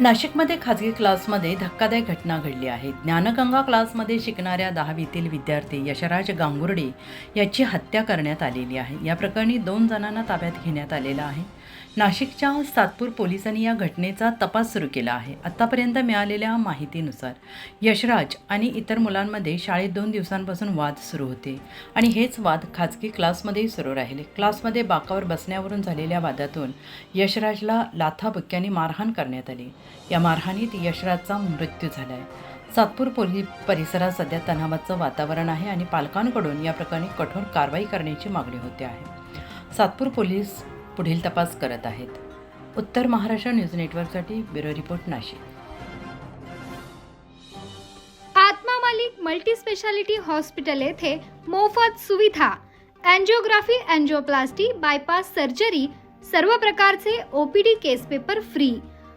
नाशिकमध्ये खाजगी क्लासमध्ये धक्कादायक घटना घडली आहे. ज्ञानगंगा क्लासमध्ये शिकणाऱ्या दहावीतील विद्यार्थी यशराज गांगुर्डे याची हत्या करण्यात आलेली आहे. या प्रकरणी दोन जणांना ताब्यात घेण्यात आलेलं आहे. नाशिकच्या सातपूर पोलिसांनी या घटनेचा तपास सुरू केला आहे. आत्तापर्यंत मिळालेल्या माहितीनुसार यशराज आणि इतर मुलांमध्ये शाळेत दोन दिवसांपासून वाद सुरू होते आणि हेच वाद खाजगी क्लासमध्येही सुरू राहिले. क्लासमध्ये बाकावर बसण्यावरून झालेल्या वादातून यशराजला लाथाबुक्क्याने मारहाण करण्यात आली. या मारहाणीत यशराजचा मृत्यू झाला आहे सातपूर पोलीस परिसरात सध्या तणावाचं वातावरण आहे आणि पालकांकडून या प्रकरणी कठोर कारवाई करण्याची मागणी होते आहे. सातपूर पोलीस पुढील तपास करत आहेत. उत्तर महाराष्ट्र न्यूज नेटवर्कसाठी bureau report Nashik. Atma Malik multi speciality hospital येथे मोफत सुविधा अँजिओग्राफी अँजिओप्लास्टी बायपास सर्जरी सर्व प्रकारचे OPD case paper free.